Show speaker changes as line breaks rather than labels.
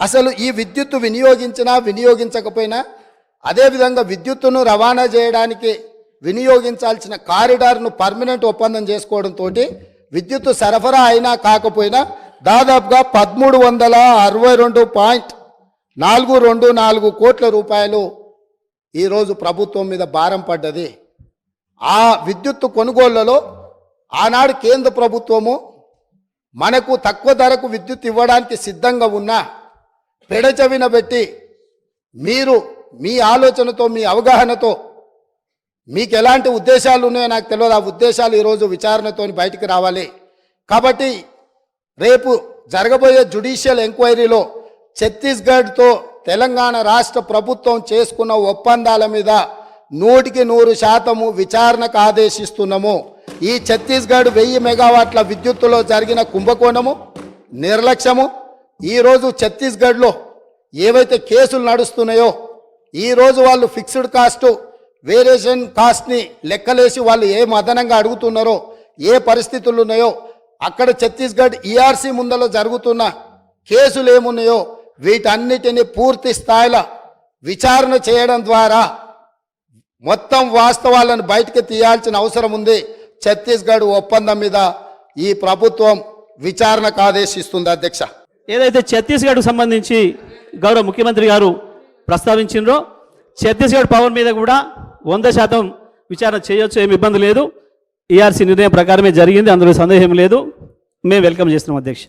అసలు ఈ విద్యుత్తు వినియోగించినా వినియోగించకపోయినా అదేవిధంగా విద్యుత్తును రవాణా చేయడానికి వినియోగించాల్సిన కారిడార్ను పర్మనెంట్ ఒప్పందం చేసుకోవడంతో విద్యుత్తు సరఫరా అయినా కాకపోయినా దాదాపుగా పదమూడు వందల అరవై రెండు పాయింట్ నాలుగు రెండు నాలుగు కోట్ల రూపాయలు ఈరోజు ప్రభుత్వం మీద భారం పడ్డది. ఆ విద్యుత్తు కొనుగోళ్ళలో ఆనాడు కేంద్ర ప్రభుత్వము మనకు తక్కువ ధరకు విద్యుత్ ఇవ్వడానికి సిద్ధంగా ఉన్నా పెడచవిన పెట్టి మీరు మీ ఆలోచనతో మీ అవగాహనతో మీకు ఎలాంటి ఉద్దేశాలు ఉన్నాయో నాకు తెలియదు. ఆ ఉద్దేశాలు ఈరోజు విచారణతో బయటికి రావాలి. కాబట్టి రేపు జరగబోయే జుడిషియల్ ఎంక్వైరీలో ఛత్తీస్గఢ్తో తెలంగాణ రాష్ట్ర ప్రభుత్వం చేసుకున్న ఒప్పందాల మీద నూటికి నూరు శాతము విచారణకు ఆదేశిస్తున్నాము. ఈ ఛత్తీస్గఢ్ వెయ్యి మెగావాట్ల విద్యుత్తులో జరిగిన కుంభకోణము నిర్లక్ష్యము ఈరోజు ఛత్తీస్గఢ్లో ఏవైతే కేసులు నడుస్తున్నాయో ఈరోజు వాళ్ళు ఫిక్స్డ్ కాస్ట్ వేరియేషన్ కాస్ట్ని లెక్కలేసి వాళ్ళు ఏ అదనంగా అడుగుతున్నారో ఏ పరిస్థితులు ఉన్నాయో అక్కడ ఛత్తీస్గఢ్ ఈఆర్సీ ముందలో జరుగుతున్న కేసులు ఏమున్నాయో వీటన్నిటిని పూర్తి స్థాయిలో విచారణ చేయడం ద్వారా మొత్తం వాస్తవాలను బయటకు తీయాల్సిన అవసరం ఉంది. ఛత్తీస్గఢ్ ఒప్పందం మీద ఈ ప్రభుత్వం విచారణకు ఆదేశిస్తుంది అధ్యక్ష.
ఏదైతే ఛత్తీస్గఢ్కు సంబంధించి గౌరవ ముఖ్యమంత్రి గారు ప్రస్తావించిండ్రో ఛత్తీస్గఢ్ పవర్ మీద కూడా వంద శాతం విచారణ చేయొచ్చు ఏమి ఇబ్బంది లేదు. ఈఆర్సీ నిర్ణయం ప్రకారమే జరిగింది అందులో సందేహం లేదు. మేము వెల్కమ్ చేస్తున్నాం అధ్యక్ష.